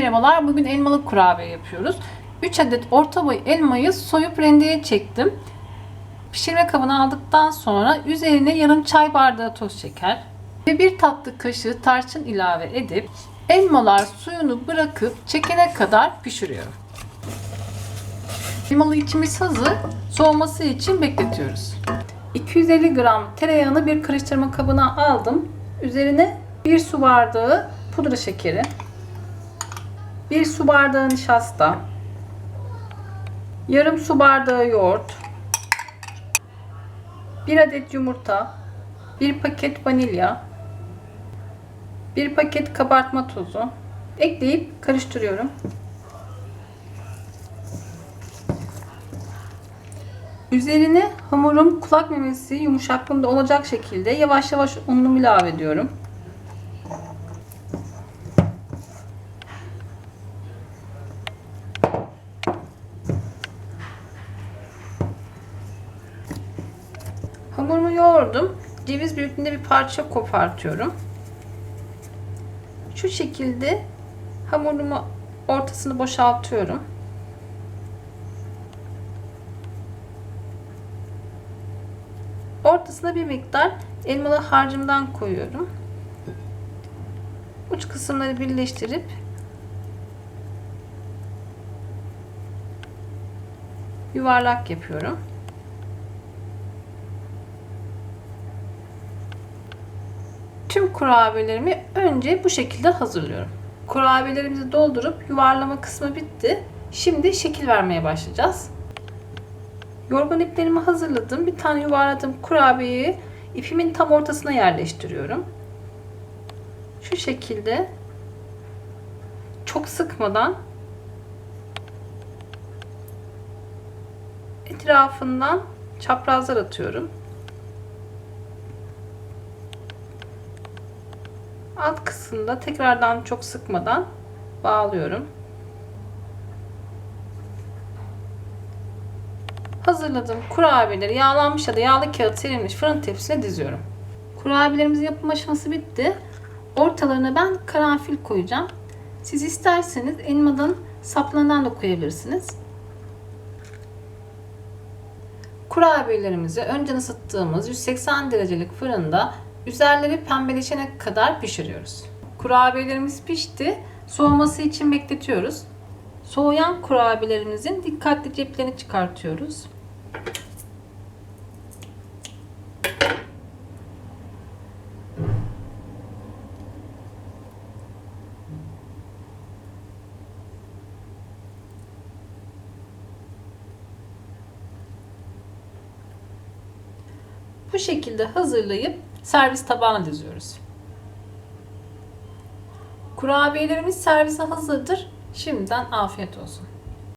Merhabalar, bugün elmalı kurabiye yapıyoruz. 3 adet orta boy elmayı soyup rendeye çektim. Pişirme kabına aldıktan sonra üzerine yarım çay bardağı toz şeker ve bir tatlı kaşığı tarçın ilave edip elmalar suyunu bırakıp çekene kadar pişiriyorum. Elmalı içimiz hazır. Soğuması için bekletiyoruz. 250 gram tereyağını bir karıştırma kabına aldım. Üzerine 1 su bardağı pudra şekeri, 1 su bardağı nişasta, yarım su bardağı yoğurt, 1 adet yumurta, 1 paket vanilya, 1 paket kabartma tozu ekleyip karıştırıyorum. Üzerine hamurum kulak memesi yumuşaklığında olacak şekilde yavaş yavaş unumu ilave ediyorum. Yoğurdum. Ceviz büyüklüğünde bir parça kopartıyorum. Şu şekilde hamurumu ortasını boşaltıyorum. Ortasına bir miktar elmalı harcımdan koyuyorum. Uç kısımları birleştirip yuvarlak yapıyorum. Tüm kurabiyelerimi önce bu şekilde hazırlıyorum. Kurabiyelerimizi doldurup yuvarlama kısmı bitti. Şimdi şekil vermeye başlayacağız. Yorgan iplerimi hazırladım. Bir tane yuvarladım kurabiyeyi ipimin tam ortasına yerleştiriyorum. Şu şekilde çok sıkmadan etrafından çaprazlar atıyorum. Alt kısımda tekrardan çok sıkmadan bağlıyorum. Hazırladığım kurabiyeleri yağlanmış ya da yağlı kağıt serilmiş fırın tepsisine diziyorum. Kurabiyelerimizin yapım aşaması bitti. Ortalarına ben karanfil koyacağım. Siz isterseniz elmadan saplarından da koyabilirsiniz. Kurabiyelerimizi önceden ısıttığımız 180 derecelik fırında üzerleri pembeleşene kadar pişiriyoruz. Kurabiyelerimiz pişti. Soğuması için bekletiyoruz. Soğuyan kurabiyelerimizin dikkatli ceplerini çıkartıyoruz. Bu şekilde hazırlayıp servis tabağına diziyoruz. Kurabiyelerimiz servise hazırdır. Şimdiden afiyet olsun.